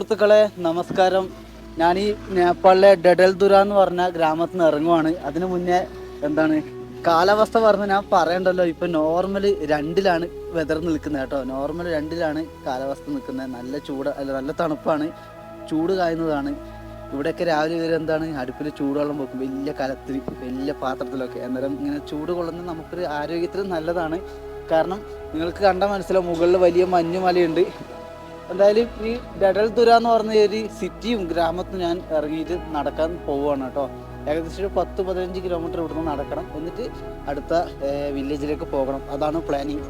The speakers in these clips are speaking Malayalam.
സുഹൃത്തുക്കളെ നമസ്കാരം. ഞാൻ ഈ നേപ്പാളിലെ ഡഡൽദുര എന്ന് പറഞ്ഞ ഗ്രാമത്തിൽ നിന്ന് ഇറങ്ങുവാണ്. അതിനു മുന്നേ എന്താണ് കാലാവസ്ഥ പറഞ്ഞ് ഞാൻ പറയണ്ടല്ലോ. ഇപ്പൊ നോർമൽ രണ്ടിലാണ് വെതർ നിൽക്കുന്നത് കേട്ടോ. നോർമൽ രണ്ടിലാണ് കാലാവസ്ഥ നിൽക്കുന്നത്. നല്ല ചൂട് അല്ല നല്ല തണുപ്പാണ്. ചൂട് കായുന്നതാണ്. ഇവിടെയൊക്കെ രാവിലെ വരെ എന്താണ് അടുപ്പിൽ ചൂടുവെള്ളം വെക്കും. വലിയ കലത്തിൽ വലിയ പാത്രത്തിലൊക്കെ. അന്നേരം ഇങ്ങനെ ചൂട് കൊള്ളുന്നത് നമുക്കൊരു ആരോഗ്യത്തിന് നല്ലതാണ്. കാരണം നിങ്ങൾക്ക് കണ്ടാൽ മനസ്സിലാവും മുകളിൽ വലിയ മഞ്ഞുമലയുണ്ട്. എന്തായാലും ഈ ഡഡൽതുര എന്ന് പറഞ്ഞ ഒരു സിറ്റിയും ഗ്രാമത്തും ഞാൻ ഇറങ്ങിയിട്ട് നടക്കാൻ പോവുകയാണ് കേട്ടോ. ഏകദേശം ഒരു പത്ത് പതിനഞ്ച് കിലോമീറ്റർ ഇവിടുന്ന് നടക്കണം. എന്നിട്ട് അടുത്ത വില്ലേജിലേക്ക് പോകണം. അതാണ് പ്ലാനിങ്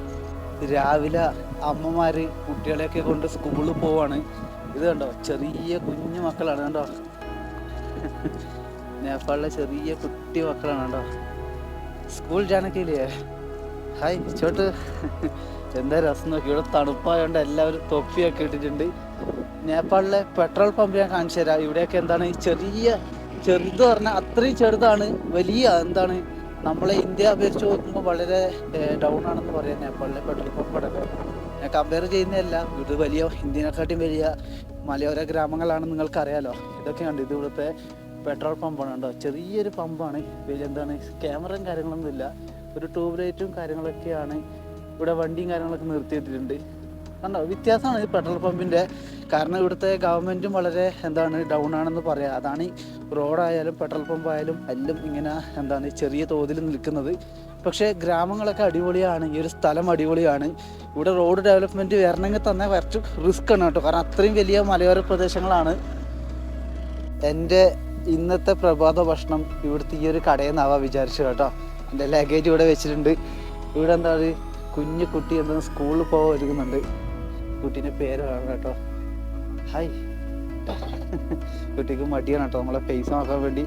രാവിലെ അമ്മമാര് കുട്ടികളെയൊക്കെ കൊണ്ട് സ്കൂളിൽ പോവാണ്. ഇത് കണ്ടോ? ചെറിയ കുഞ്ഞു മക്കളാണ് കണ്ടോ? നേപ്പാളിലെ ചെറിയ കുട്ടി മക്കളാണ് കണ്ടോ? സ്കൂൾ ജാനക്കില്ലേ ഹായ് ചോട്ട് എന്താ രസം നോക്കി? ഇവിടെ തണുപ്പായതുകൊണ്ട് എല്ലാവരും തൊപ്പിയൊക്കെ ഇട്ടിട്ടുണ്ട്. നേപ്പാളിലെ പെട്രോൾ പമ്പ് ഞാൻ കാണിച്ചു തരാം. ഇവിടെയൊക്കെ എന്താണ്? ഈ ചെറിയ ചെറുത് പറഞ്ഞാൽ അത്രയും ചെറുതാണ്. വലിയ എന്താണ്? നമ്മളെ ഇന്ത്യ അപേക്ഷിച്ച് നോക്കുമ്പോൾ വളരെ ഡൗൺ ആണെന്ന് പറയാം നേപ്പാളിലെ പെട്രോൾ പമ്പ് അടക്കം. ഞാൻ കമ്പയർ ചെയ്യുന്നതല്ല. ഇത് വലിയ ഇന്ത്യനെക്കാട്ടിയും വലിയ മലയോര ഗ്രാമങ്ങളാണെന്ന് നിങ്ങൾക്കറിയാലോ. ഇതൊക്കെ കണ്ടു ഇത് ഇവിടുത്തെ പെട്രോൾ പമ്പാണ് കേട്ടോ. ചെറിയൊരു പമ്പാണ്. വലിയ എന്താണ്? ക്യാമറയും കാര്യങ്ങളൊന്നും ഇല്ല ഒരു ട്യൂബ് ലൈറ്റും കാര്യങ്ങളൊക്കെയാണ് ഇവിടെ വണ്ടിയും കാര്യങ്ങളൊക്കെ നിർത്തിയിട്ടിട്ടുണ്ട്. കണ്ടോ വ്യത്യാസമാണ് പെട്രോൾ പമ്പിന്റെ കാരണം ഇവിടുത്തെ ഗവൺമെന്റും വളരെ എന്താണ് ഡൗൺ ആണെന്ന് പറയാം. അതാണ് ഈ റോഡായാലും പെട്രോൾ പമ്പായാലും എല്ലാം ഇങ്ങനെ എന്താണ് ചെറിയ തോതിൽ നിൽക്കുന്നത്. പക്ഷേ ഗ്രാമങ്ങളൊക്കെ അടിപൊളിയാണ് ഈ ഒരു സ്ഥലം അടിപൊളിയാണ്. ഇവിടെ റോഡ് ഡെവലപ്മെന്റ് വരണമെങ്കിൽ തന്നെ കുറച്ച് റിസ്ക് ആണ് കേട്ടോ. കാരണം അത്രയും വലിയ മലയോര പ്രദേശങ്ങളാണ്. എന്റെ ഇന്നത്തെ പ്രഭാത ഭക്ഷണം ഇവിടുത്തെ ഈ ഒരു കടയിൽ നിന്നാവാ വിചാരിച്ചു കേട്ടോ. എന്റെ ലഗേജ് ഇവിടെ വെച്ചിട്ടുണ്ട്. ഇവിടെ എന്താ ഒരു കുഞ്ഞു കുട്ടി എന്തെങ്കിലും സ്കൂളിൽ പോകാൻ ഒരുങ്ങുന്നുണ്ട് കുട്ടീന്റെ പേര് കാണാം കേട്ടോ. ഹായ്. കുട്ടിക്ക് മടിയാണ് കേട്ടോ. നമ്മളെ പൈസ നോക്കാൻ വേണ്ടി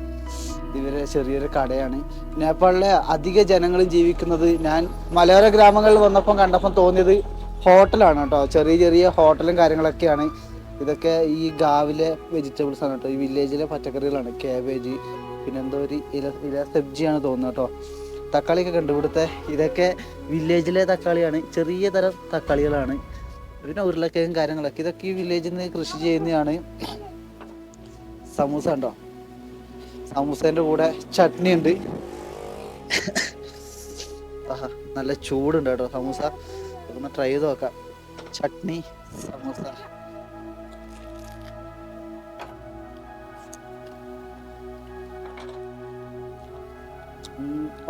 ഇവരെ ചെറിയൊരു കടയാണ്. നേപ്പാളിലെ അധിക ജനങ്ങളും ജീവിക്കുന്നത് ഞാൻ മലയോര ഗ്രാമങ്ങളിൽ വന്നപ്പം കണ്ടപ്പം തോന്നിയത് ഹോട്ടലാണ് കേട്ടോ. ചെറിയ ചെറിയ ഹോട്ടലും കാര്യങ്ങളൊക്കെയാണ്. ഇതൊക്കെ ഈ ഗാവിലെ വെജിറ്റബിൾസ് ആണ് കേട്ടോ. ഈ വില്ലേജിലെ പച്ചക്കറികളാണ്. കാബേജ് പിന്നെന്തോ ഒരു ഇല ഇല സബ്ജിയാണ് തോന്നുന്നത് കേട്ടോ. തക്കാളിയൊക്കെ കണ്ടു ഇവിടുത്തെ ഇതൊക്കെ വില്ലേജിലെ തക്കാളിയാണ്. ചെറിയ തരം തക്കാളികളാണ്. പിന്നെ ഉരുളക്കിഴങ്ങും കാര്യങ്ങളൊക്കെ. ഇതൊക്കെ ഈ വില്ലേജിൽ നിന്ന് കൃഷി ചെയ്യുന്നതാണ് സമൂസ ഉണ്ടോ സമൂസേന്റെ കൂടെ ചട്നി ഉണ്ട്. ആഹാ നല്ല ചൂടുണ്ട് കേട്ടോ സമൂസ. ഒന്ന് ട്രൈ ചെയ്ത് നോക്കാം. ചട്നി സമൂസ.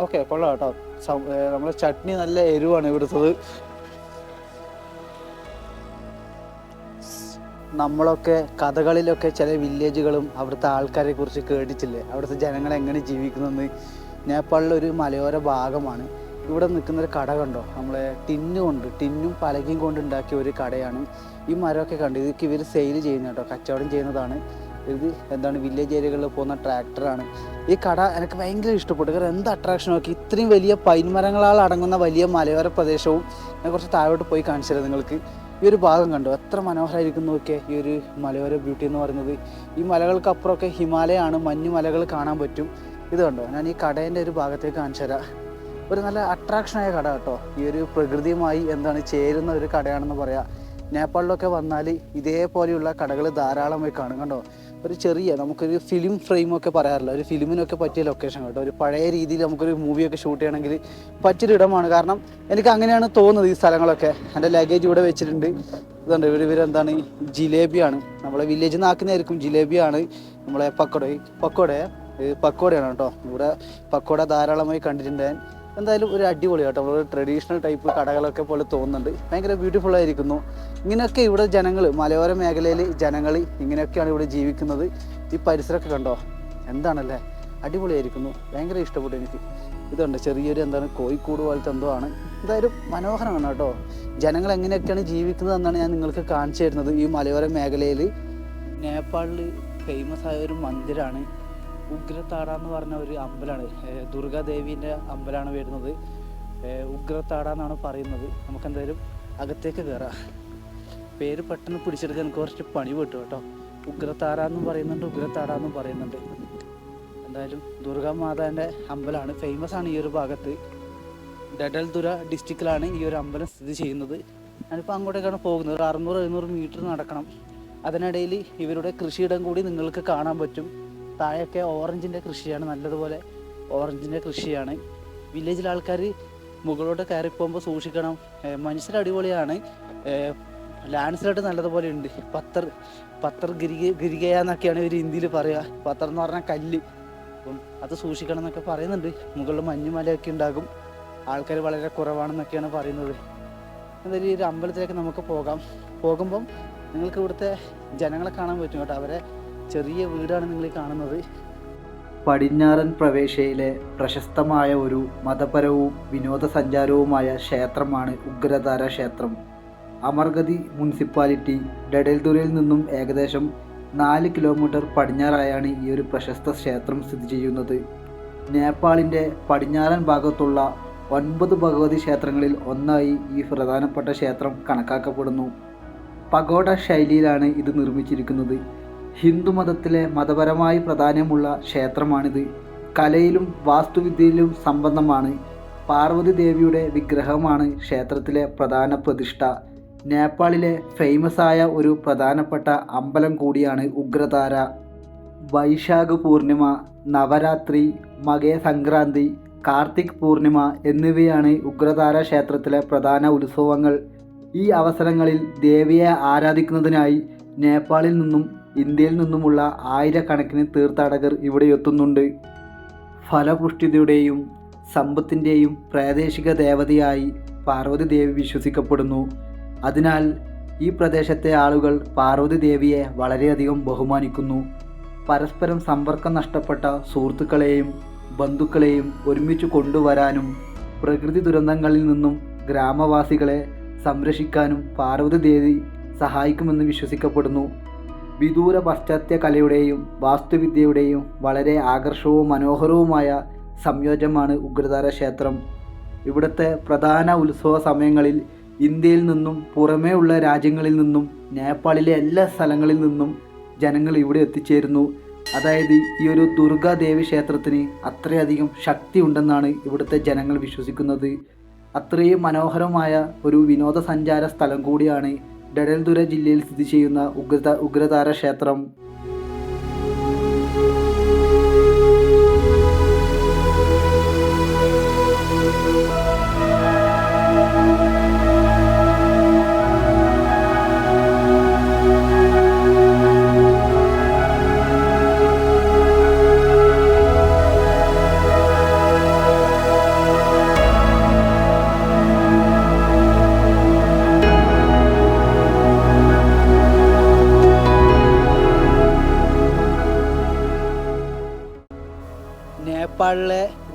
ഓക്കെ കൊള്ളാം കേട്ടോ. നമ്മളെ ചട്നി നല്ല എരിവാണ് ഇവിടുത്തത്. നമ്മളൊക്കെ കഥകളിലൊക്കെ ചില വില്ലേജുകളും അവിടുത്തെ ആൾക്കാരെ കുറിച്ച് കേട്ടിട്ടില്ലേ? അവിടുത്തെ ജനങ്ങൾ എങ്ങനെ ജീവിക്കുന്നെന്ന്. നേപ്പാളിലെ ഒരു മലയോര ഭാഗമാണ്. ഇവിടെ നിൽക്കുന്നൊരു കട കണ്ടോ? നമ്മളെ ടിന്നു കൊണ്ട് ടിന്നും പലകയും കൊണ്ട് ഉണ്ടാക്കിയ ഒരു കടയാണ്. ഈ മരമൊക്കെ കണ്ടു? ഇതൊക്കെ ഇവർ സെയിൽ ചെയ്യുന്ന കേട്ടോ. കച്ചവടം ചെയ്യുന്നതാണ്. ഇത് എന്താണ് വില്ലേജ് ഏരിയകളിൽ പോകുന്ന ട്രാക്ടറാണ് ഈ കട എനിക്ക് ഭയങ്കര ഇഷ്ടപ്പെട്ടു. കാരണം എന്ത് അട്രാക്ഷൻ നോക്കി? ഇത്രയും വലിയ പൈൻമരങ്ങളാൽ അടങ്ങുന്ന വലിയ മലയോര പ്രദേശവും ഞാൻ കുറച്ച് താഴോട്ട് പോയി കാണിച്ചു നിങ്ങൾക്ക്. ഈ ഒരു ഭാഗം കണ്ടു? എത്ര മനോഹരമായിരിക്കും നോക്കിയേ. ഈ ഒരു മലയോര ബ്യൂട്ടി എന്ന് പറയുന്നത്. ഈ മലകൾക്കപ്പുറമൊക്കെ ഹിമാലയമാണ്. മഞ്ഞു മലകൾ കാണാൻ പറ്റും. ഇത് കണ്ടോ? ഞാൻ ഈ കടേന്റെ ഒരു ഭാഗത്തേക്ക് കാണിച്ചു തരാം. ഒരു നല്ല അട്രാക്ഷനായ കട കേട്ടോ. ഈ ഒരു പ്രകൃതിയുമായി എന്താണ് ചേരുന്ന ഒരു കടയാണെന്ന് പറയാം. നേപ്പാളിലൊക്കെ വന്നാൽ ഇതേപോലെയുള്ള കടകൾ ധാരാളമായി കാണും. കണ്ടോ? ഒരു ചെറിയ നമുക്കൊരു ഫിലിം ഫ്രെയിമൊക്കെ പറയാറില്ല. ഒരു ഫിലിമിനൊക്കെ പറ്റിയ ലൊക്കേഷൻ കേട്ടോ. ഒരു പഴയ രീതിയിൽ നമുക്കൊരു മൂവിയൊക്കെ ഷൂട്ട് ചെയ്യണമെങ്കിൽ പറ്റിയൊരു ഇടമാണ് കാരണം എനിക്ക് അങ്ങനെയാണ് തോന്നുന്നത് ഈ സ്ഥലങ്ങളൊക്കെ. എന്റെ ലഗേജ് ഇവിടെ വെച്ചിട്ടുണ്ട്. ഇതുണ്ട്. ഇവർ ഇവരെന്താണ് ജിലേബിയാണ് നമ്മളെ വില്ലേജിൽ നിന്ന് ആക്കുന്നതായിരിക്കും ജിലേബിയാണ് നമ്മളെ പക്കോട. പക്കോട? പക്കോടയാണ് കേട്ടോ. ഇവിടെ പക്കോട ധാരാളമായി കണ്ടിട്ടുണ്ട്. എന്തായാലും ഒരു അടിപൊളി കേട്ടോ. നമ്മൾ ട്രഡീഷണൽ ടൈപ്പ് കടകളൊക്കെ പോലെ തോന്നുന്നുണ്ട്. ഭയങ്കര ബ്യൂട്ടിഫുൾ ആയിരിക്കുന്നു. ഇങ്ങനെയൊക്കെ ഇവിടെ ജനങ്ങൾ മലയോര മേഖലയിൽ ജനങ്ങൾ ഇങ്ങനെയൊക്കെയാണ് ഇവിടെ ജീവിക്കുന്നത്. ഈ പരിസരമൊക്കെ കണ്ടോ? എന്താണല്ലേ? അടിപൊളിയായിരിക്കുന്നു. ഭയങ്കര ഇഷ്ടപ്പെട്ടു എനിക്ക്. ഇതുണ്ട് ചെറിയൊരു എന്താണ് കോഴിക്കോട് പോലത്തെ എന്തോ ആണ്. എന്തായാലും മനോഹരമാണ് കേട്ടോ. ജനങ്ങൾ എങ്ങനെയൊക്കെയാണ് ജീവിക്കുന്നത് എന്നാണ് ഞാൻ നിങ്ങൾക്ക് കാണിച്ചു തരുന്നത്. ഈ മലയോര മേഖലയിൽ നേപ്പാളിൽ ഫേമസ് ആയ ഒരു മന്ദിരമാണ് ഉഗ്രത്താട എന്ന് പറഞ്ഞ ഒരു അമ്പലമാണ് ദുർഗാദേവീന്റെ അമ്പലമാണ് വരുന്നത്. ഉഗ്രത്താട എന്നാണ് പറയുന്നത്. നമുക്ക് എന്തായാലും അകത്തേക്ക് കയറാം പേര് പെട്ടെന്ന് പിടിച്ചെടുക്കാൻ കുറച്ച് പണി പെട്ടു കേട്ടോ. ഉഗ്രത്താട എന്നും പറയുന്നുണ്ട് ഉഗ്രത്താട എന്നും പറയുന്നുണ്ട്. എന്തായാലും ദുർഗാ മാതാവിന്റെ അമ്പലമാണ് ഫേമസ് ആണ് ഈ ഒരു ഭാഗത്ത്. ഡഡൽദുര ഡിസ്ട്രിക്റ്റിലാണ് ഈ ഒരു അമ്പലം സ്ഥിതി ചെയ്യുന്നത്. ഞാനിപ്പോൾ അങ്ങോട്ടേക്കാണ് പോകുന്നത്. ഒരു അറുന്നൂറ് എഴുന്നൂറ് മീറ്റർ നടക്കണം. അതിനിടയിൽ ഇവരുടെ കൃഷിയിടം കൂടി നിങ്ങൾക്ക് കാണാൻ പറ്റും. താഴെയൊക്കെ ഓറഞ്ചിന്റെ കൃഷിയാണ് നല്ലതുപോലെ ഓറഞ്ചിന്റെ കൃഷിയാണ്. വില്ലേജിലെ ആൾക്കാർ മുകളിലോട്ട് കയറി പോകുമ്പോൾ സൂക്ഷിക്കണം. മനുഷ്യർ അടിപൊളിയാണ്. ലാൻഡ്സ്ലൈഡ് നല്ലതുപോലെ ഉണ്ട്. പത്തർ പത്തർ ഗിരിക ഗിരികയ എന്നൊക്കെയാണ് ഇവർ ഹിന്ദിയിൽ പറയുക. പത്തർ എന്ന് പറഞ്ഞാൽ കല്ല്. അപ്പം അത് സൂക്ഷിക്കണം എന്നൊക്കെ പറയുന്നുണ്ട്. മുകളിൽ മഞ്ഞുമലയൊക്കെ ഉണ്ടാകും. ആൾക്കാർ വളരെ കുറവാണെന്നൊക്കെയാണ് പറയുന്നത്. എന്തായാലും ഈ ഒരു അമ്പലത്തിലേക്ക് നമുക്ക് പോകാം. പോകുമ്പം നിങ്ങൾക്ക് ഇവിടുത്തെ ജനങ്ങളെ കാണാൻ പറ്റും കേട്ടോ. അവരെ ചെറിയ വീടാണ് നിങ്ങൾ കാണുന്നത്. പടിഞ്ഞാറൻ പ്രവേശയിലെ പ്രശസ്തമായ ഒരു മതപരവും വിനോദസഞ്ചാരവുമായ ക്ഷേത്രമാണ് ഉഗ്രതാര ക്ഷേത്രം. അമർഗതി മുനിസിപ്പാലിറ്റി ഡഡൽദുരയിൽ നിന്നും ഏകദേശം നാല് കിലോമീറ്റർ പടിഞ്ഞാറായാണ് ഈ ഒരു പ്രശസ്ത ക്ഷേത്രം സ്ഥിതി ചെയ്യുന്നത്. നേപ്പാളിന്റെ പടിഞ്ഞാറൻ ഭാഗത്തുള്ള ഒൻപത് ഭഗവതി ക്ഷേത്രങ്ങളിൽ ഒന്നായി ഈ പ്രധാനപ്പെട്ട ക്ഷേത്രം കണക്കാക്കപ്പെടുന്നു. പഗോഡ ശൈലിയിലാണ് ഇത് നിർമ്മിച്ചിരിക്കുന്നത്. ഹിന്ദുമതത്തിലെ മതപരമായി പ്രാധാന്യമുള്ള ക്ഷേത്രമാണിത്. കലയിലും വാസ്തുവിദ്യയിലും സംബന്ധമാണ്. പാർവതി ദേവിയുടെ വിഗ്രഹമാണ് ക്ഷേത്രത്തിലെ പ്രധാന പ്രതിഷ്ഠ. നേപ്പാളിലെ ഫേമസ് ആയ ഒരു പ്രധാനപ്പെട്ട അമ്പലം കൂടിയാണ് ഉഗ്രതാര. വൈശാഖ പൂർണിമ നവരാത്രി മകേ സംക്രാന്തി കാർത്തിക് പൂർണിമ എന്നിവയാണ് ഉഗ്രതാര ക്ഷേത്രത്തിലെ പ്രധാന ഉത്സവങ്ങൾ. ഈ അവസരങ്ങളിൽ ദേവിയെ ആരാധിക്കുന്നതിനായി നേപ്പാളിൽ നിന്നും ഇന്ത്യയിൽ നിന്നുമുള്ള ആയിരക്കണക്കിന് തീർത്ഥാടകർ ഇവിടെ എത്തുന്നുണ്ട്. ഫലപുഷ്ടിതയുടെയും സമ്പത്തിന്റെയും പ്രാദേശിക ദേവതയായി പാർവതി ദേവി വിശ്വസിക്കപ്പെടുന്നു. അതിനാൽ ഈ പ്രദേശത്തെ ആളുകൾ പാർവതി ദേവിയെ വളരെയധികം ബഹുമാനിക്കുന്നു. പരസ്പരം സമ്പർക്കം നഷ്ടപ്പെട്ട സുഹൃത്തുക്കളെയും ബന്ധുക്കളെയും ഒരുമിച്ച് കൊണ്ടുവരാനും പ്രകൃതി ദുരന്തങ്ങളിൽ നിന്നും ഗ്രാമവാസികളെ സംരക്ഷിക്കാനും പാർവതി ദേവി സഹായിക്കുമെന്ന് വിശ്വസിക്കപ്പെടുന്നു. വിദൂര പാശ്ചാത്യ കലയുടെയും വാസ്തുവിദ്യയുടെയും വളരെ ആകർഷകവും മനോഹരവുമായ സംയോജനമാണ് ഉഗ്രതാര ക്ഷേത്രം. ഇവിടുത്തെ പ്രധാന ഉത്സവ സമയങ്ങളിൽ ഇന്ത്യയിൽ നിന്നും പുറമേ ഉള്ള രാജ്യങ്ങളിൽ നിന്നും നേപ്പാളിലെ എല്ലാ സ്ഥലങ്ങളിൽ നിന്നും ജനങ്ങൾ ഇവിടെ എത്തിച്ചേരുന്നു. അതായത് ഈ ഒരു ദുർഗാദേവി ക്ഷേത്രത്തിന് അത്രയധികം ശക്തി ഉണ്ടെന്നാണ് ഇവിടുത്തെ ജനങ്ങൾ വിശ്വസിക്കുന്നത്. അത്രയും മനോഹരമായ ഒരു വിനോദസഞ്ചാര സ്ഥലം കൂടിയാണ് ഡഡൽദുര ജില്ലയിൽ സ്ഥിതി ചെയ്യുന്ന ഉഗ്രത ഉഗ്രതാര ക്ഷേത്രം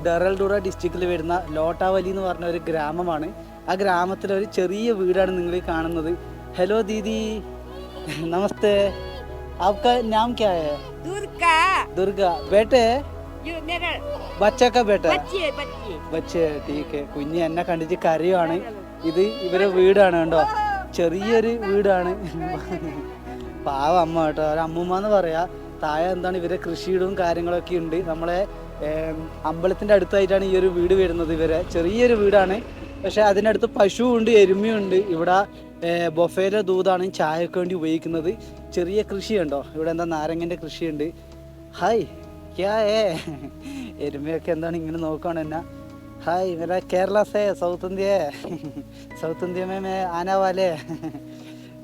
ഡെറൽഡുറ ഡിസ്ട്രിക്റ്റിൽ വരുന്ന ലോട്ടാവലി എന്ന് പറഞ്ഞ ഒരു ഗ്രാമമാണ് ആ ഗ്രാമത്തിലെ ഒരു ചെറിയ വീടാണ് നിങ്ങൾ ഈ കാണുന്നത് ഹലോ ദീദി നമസ്തേ आपका नाम क्या है दूध का दुर्गा बेटे ये मेरा बच्चा का बेटा बच्चे बच्चे ബച്ചേ ടീക്ക് കുഞ്ഞ് എന്നെ കണ്ടിട്ട് കരയുവാണ് ഇത് ഇവരെ വീടാണ് കണ്ടോ ചെറിയൊരു വീടാണ് പാവ അമ്മ കേട്ടോ ഒരു അമ്മൂമ്മ എന്ന് പറയാ താഴെ എന്താണ് ഇവരെ കൃഷിയിടവും കാര്യങ്ങളൊക്കെ ഉണ്ട് നമ്മളെ അമ്പലത്തിന്റെ അടുത്തായിട്ടാണ് ഈ ഒരു വീട് വരുന്നത് ഇവരെ. ചെറിയൊരു വീടാണ്. പക്ഷേ അതിനടുത്ത് പശുവുണ്ട് എരുമയുണ്ട്. ഇവിടെ ബൊഫേലെ ദൂതാണ് ചായക്ക് വേണ്ടി ഉപയോഗിക്കുന്നത്. ചെറിയ കൃഷിയുണ്ടോ? ഇവിടെ എന്താ നാരങ്ങന്റെ കൃഷിയുണ്ട്. ഹായ് ക്യാ ഏ? എരുമയൊക്കെ എന്താണ് ഇങ്ങനെ നോക്കുകയാണ് എന്നാ. ഹായ് ഇവരെ കേരളസേ സൗത്ത് ഇന്ത്യയെ. സൗത്ത് ഇന്ത്യ മേ ആനാവാലേ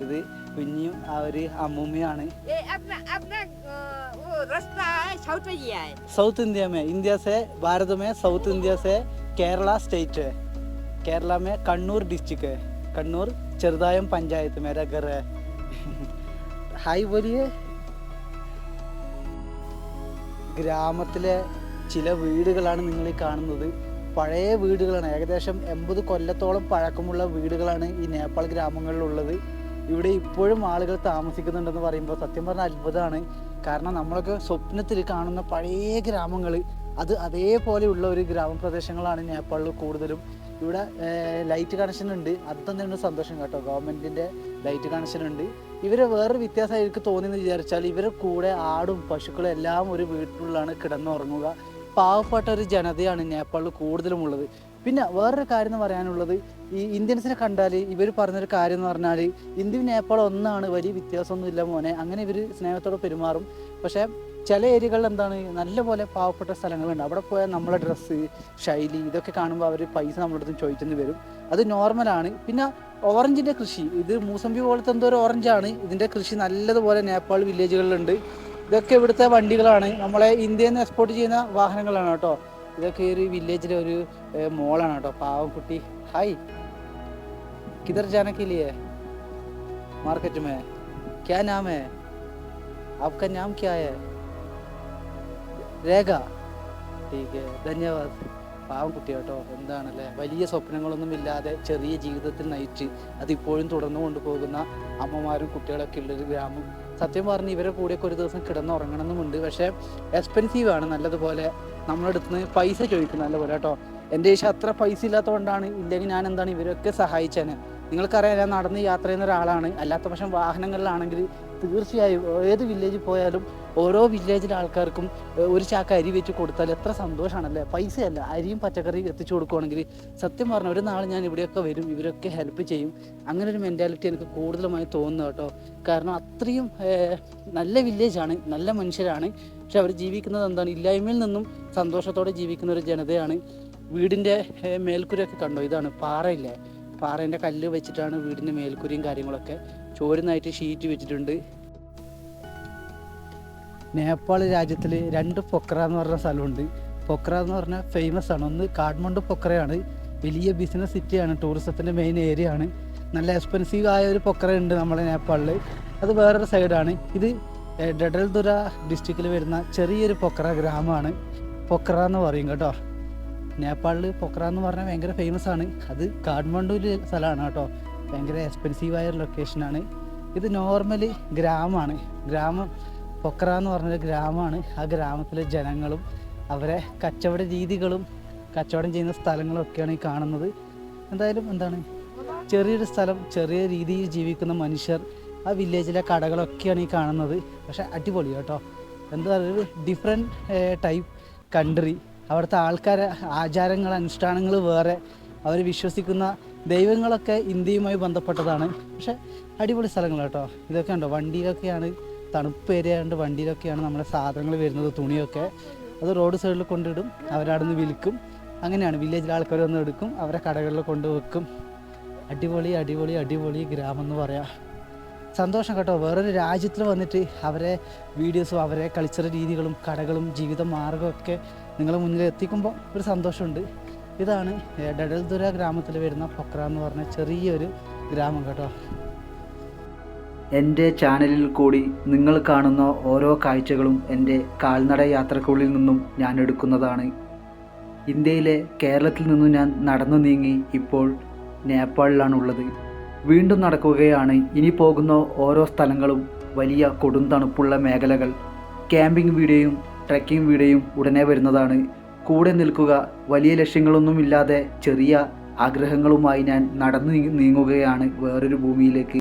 ഇത് കുഞ്ഞും ഒരു അമ്മൂമ്മയാണ് സൗത്ത് ഇന്ത്യ. മേ India ഭാരതമേ south India Kerala state. Kerala may Kannur district Kannur Cheruthazham panchayat മേരാ ഘർ. ഹായ് ബോലിയെ. ഗ്രാമത്തിലെ ചില വീടുകളാണ് നിങ്ങൾ കാണുന്നത്. പഴയ വീടുകളാണ്. ഏകദേശം എൺപത് കൊല്ലത്തോളം പഴക്കമുള്ള വീടുകളാണ് ഈ നേപ്പാൾ ഗ്രാമങ്ങളിലുള്ളത്. ഇവിടെ ഇപ്പോഴും ആളുകൾ താമസിക്കുന്നുണ്ടെന്ന് പറയുമ്പോൾ സത്യം പറഞ്ഞാൽ അത്ഭുതമാണ്. കാരണം നമ്മളൊക്കെ സ്വപ്നത്തിൽ കാണുന്ന പഴയ ഗ്രാമങ്ങൾ അത് അതേപോലെയുള്ള ഒരു ഗ്രാമപ്രദേശങ്ങളാണ് നേപ്പാളിൽ കൂടുതലും. ഇവിടെ ലൈറ്റ് കണക്ഷൻ ഉണ്ട്. അത് തന്നെയാണ് സന്തോഷം കേട്ടോ. ഗവൺമെന്റിന്റെ ലൈറ്റ് കണക്ഷൻ ഉണ്ട്. ഇവരെ വേറൊരു വ്യത്യാസം എനിക്ക് തോന്നിയെന്ന് വിചാരിച്ചാൽ ഇവരെ കൂടെ ആടും പശുക്കളും എല്ലാം ഒരു വീട്ടിലുള്ളാണ് കിടന്നുറങ്ങുക. പാവപ്പെട്ട ഒരു ജനതയാണ് നേപ്പാളിൽ കൂടുതലും ഉള്ളത് പിന്നെ വേറൊരു കാര്യം എന്ന് പറയാനുള്ളത് ഈ ഇന്ത്യൻസിനെ കണ്ടാൽ ഇവർ പറഞ്ഞൊരു കാര്യം എന്ന് പറഞ്ഞാൽ ഇന്ത്യ നേപ്പാൾ ഒന്നാണ് വലിയ വ്യത്യാസമൊന്നുമില്ല മോനെ. അങ്ങനെ ഇവർ സ്നേഹത്തോടെ പെരുമാറും. പക്ഷേ ചില ഏരിയകളിൽ എന്താണ് നല്ലപോലെ പാവപ്പെട്ട സ്ഥലങ്ങളുണ്ട്. അവിടെ പോയാൽ നമ്മളെ ഡ്രസ്സ് ശൈലി ഇതൊക്കെ കാണുമ്പോൾ അവർ പൈസ നമ്മളടുത്ത് ചോദിച്ചെന്ന് വരും. അത് നോർമലാണ് പിന്നെ ഓറഞ്ചിന്റെ കൃഷി. ഇത് മൂസമ്പി പോലത്തെ എന്തോ ഒരു ഓറഞ്ചാണ് ഇതിന്റെ കൃഷി നല്ലതുപോലെ നേപ്പാൾ വില്ലേജുകളിലുണ്ട് ഇതൊക്കെ ഇവിടുത്തെ വണ്ടികളാണ്. നമ്മളെ ഇന്ത്യയിൽ നിന്ന് എക്സ്പോർട്ട് ചെയ്യുന്ന വാഹനങ്ങളാണ് കേട്ടോ. ഇതൊക്കെ ഒരു വില്ലേജിലെ ഒരു മോളാണ് കേട്ടോ പാവം കുട്ടി. ഹായ്. കിതർ ജാനക്കില്ലേ മാർക്കറ്റ് മേ. ക്യാ നാമേ? ആപ്ക നാം ക്യാ രേഖ. ടീക്ക് ധന്യവാദ്. പാവം കുട്ടി കേട്ടോ എന്താണല്ലേ? വലിയ സ്വപ്നങ്ങളൊന്നും ഇല്ലാതെ ചെറിയ ജീവിതത്തിൽ നയിച്ച് അതിപ്പോഴും തുടർന്നു കൊണ്ടുപോകുന്ന അമ്മമാരും കുട്ടികളൊക്കെ ഉള്ളൊരു ഗ്രാമം. സത്യം പറഞ്ഞ് ഇവരെ കൂടെയൊക്കെ ഒരു ദിവസം കിടന്നുറങ്ങണമെന്നുമുണ്ട്. പക്ഷേ എക്സ്പെൻസീവ് ആണ്. നല്ലതുപോലെ നമ്മളടുത്ത് നിന്ന് പൈസ നല്ല പോലെ കേട്ടോ. എന്റെ കയ്യിൽ അത്ര പൈസ ഇല്ലാത്തതുകൊണ്ടാണ് ഇല്ലെങ്കിൽ ഞാൻ എന്താണ് ഇവരൊക്കെ സഹായിച്ചേനെ. നിങ്ങൾക്കറിയാം ഞാൻ നടന്ന് യാത്ര ചെയ്യുന്ന ഒരാളാണ്. അല്ലാത്ത പക്ഷം വാഹനങ്ങളിലാണെങ്കിൽ തീർച്ചയായും ഏത് വില്ലേജിൽ പോയാലും ഓരോ വില്ലേജിലെ ആൾക്കാർക്കും ഒരു ചാക്ക് അരി വെച്ച് കൊടുത്താൽ എത്ര സന്തോഷമാണല്ലേ പൈസയല്ല അരിയും പച്ചക്കറിയും എത്തിച്ചു കൊടുക്കുകയാണെങ്കിൽ സത്യം പറഞ്ഞ ഒരു നാൾ ഞാൻ ഇവിടെയൊക്കെ വരും ഇവരൊക്കെ ഹെൽപ്പ് ചെയ്യും. അങ്ങനെ ഒരു മെന്റാലിറ്റി എനിക്ക് കൂടുതലുമായി തോന്നുന്നു കേട്ടോ. കാരണം അത്രയും നല്ല വില്ലേജാണ് നല്ല മനുഷ്യരാണ്. പക്ഷെ അവർ ജീവിക്കുന്നത് എന്താണ്? ഇല്ലായ്മയിൽ നിന്നും സന്തോഷത്തോടെ ജീവിക്കുന്ന ഒരു ജനതയാണ്. വീടിന്റെ മേൽക്കൂരയൊക്കെ കണ്ടോ? ഇതാണ് പാറയില്ലേ? പാറേന്റെ കല്ല് വെച്ചിട്ടാണ് വീടിന്റെ മേൽക്കൂരയും കാര്യങ്ങളൊക്കെ ചോരുന്നായിട്ട് ഷീറ്റ് വെച്ചിട്ടുണ്ട്. നേപ്പാൾ രാജ്യത്തിൽ രണ്ട് പൊക്ര എന്ന് പറഞ്ഞ സ്ഥലമുണ്ട്. പൊക്ര എന്ന് പറഞ്ഞാൽ ഫേമസ് ആണ്. ഒന്ന് കാഠ്മണ്ഡു പൊക്രയാണ്. വലിയ ബിസിനസ് സിറ്റിയാണ് ടൂറിസത്തിന്റെ മെയിൻ ഏരിയ ആണ്. നല്ല എക്സ്പെൻസീവ് ആയ ഒരു പൊക്ര ഉണ്ട് നമ്മുടെ നേപ്പാളിൽ അത് വേറൊരു സൈഡാണ് ഇത് ഡഡൽദുര ഡിസ്ട്രിക്റ്റിൽ വരുന്ന ചെറിയൊരു പൊക്ര ഗ്രാമമാണ്. പൊക്ര എന്ന് പറയും കേട്ടോ. നേപ്പാളിൽ പൊക്ര എന്ന് പറഞ്ഞാൽ ഭയങ്കര ഫേമസ് ആണ്. അത് കാഠ്മണ്ഡുവിൽ സ്ഥലമാണ് കേട്ടോ. ഭയങ്കര എക്സ്പെൻസീവ് ആയ ഒരു ലൊക്കേഷനാണ് ഇത് നോർമലി ഗ്രാമമാണ്. ഗ്രാമം പൊക്ര എന്ന് പറഞ്ഞൊരു ഗ്രാമമാണ്. ആ ഗ്രാമത്തിലെ ജനങ്ങളും അവരെ കച്ചവട രീതികളും കച്ചവടം ചെയ്യുന്ന സ്ഥലങ്ങളും ഒക്കെയാണ് ഈ കാണുന്നത്. എന്തായാലും എന്താണ്? ചെറിയൊരു സ്ഥലം ചെറിയ രീതിയിൽ ജീവിക്കുന്ന മനുഷ്യർ ആ വില്ലേജിലെ കടകളൊക്കെയാണ് ഈ കാണുന്നത്. പക്ഷെ അടിപൊളി കേട്ടോ. എന്താ പറയുക ഡിഫറെന്റ് ടൈപ്പ് കൺട്രി അവിടുത്തെ ആൾക്കാരെ ആചാരങ്ങൾ അനുഷ്ഠാനങ്ങൾ വേറെ. അവർ വിശ്വസിക്കുന്ന ദൈവങ്ങളൊക്കെ ഇന്ത്യയുമായി ബന്ധപ്പെട്ടതാണ്. പക്ഷെ അടിപൊളി സ്ഥലങ്ങൾ കേട്ടോ. ഇതൊക്കെ ഉണ്ടോ വണ്ടിയിലൊക്കെയാണ് തണുപ്പ് ഏരിയാണ്ട് വണ്ടിയിലൊക്കെയാണ് നമ്മുടെ സാധനങ്ങൾ വരുന്നത് തുണിയൊക്കെ. അത് റോഡ് സൈഡിൽ കൊണ്ടിടും അവരവിടെ നിന്ന് വിൽക്കും. അങ്ങനെയാണ്. വില്ലേജിലെ ആൾക്കാർ വന്ന് എടുക്കും അവരെ കടകളിൽ കൊണ്ട് വെക്കും. അടിപൊളി അടിപൊളി അടിപൊളി ഗ്രാമം എന്ന് പറയാം. സന്തോഷം കേട്ടോ. വേറൊരു രാജ്യത്തിൽ വന്നിട്ട് അവരെ വീഡിയോസും അവരെ കൾച്ചറൽ രീതികളും കടകളും ജീവിത മാർഗമൊക്കെ നിങ്ങളെ മുന്നിൽ എത്തിക്കുമ്പോൾ ഒരു സന്തോഷമുണ്ട്. ഇതാണ് ഡഡൽദുര ഗ്രാമത്തിൽ വരുന്ന പൊക്ര എന്ന് പറഞ്ഞ ചെറിയൊരു ഗ്രാമം കേട്ടോ. എന്റെ ചാനലിൽ കൂടി നിങ്ങൾ കാണുന്ന ഓരോ കാഴ്ചകളും എന്റെ കാൽനട യാത്രക്കുള്ളിൽ നിന്നും ഞാൻ എടുക്കുന്നതാണ്. ഇന്ത്യയിലെ കേരളത്തിൽ നിന്നും ഞാൻ നടന്നു നീങ്ങി ഇപ്പോൾ നേപ്പാളിലാണുള്ളത്. വീണ്ടും നടക്കുകയാണ്. ഇനി പോകുന്ന ഓരോ സ്ഥലങ്ങളും വലിയ കൊടും തണുപ്പുള്ള മേഖലകൾ. ക്യാമ്പിംഗ് വീഡിയോയും ട്രക്കിംഗ് വീഡിയോയും ഉടനെ വരുന്നതാണ്. കൂടെ നിൽക്കുക വലിയ ലക്ഷ്യങ്ങളൊന്നുമില്ലാതെ ചെറിയ ആഗ്രഹങ്ങളുമായി ഞാൻ നടന്നു നീങ്ങുകയാണ് വേറൊരു ഭൂമിയിലേക്ക്.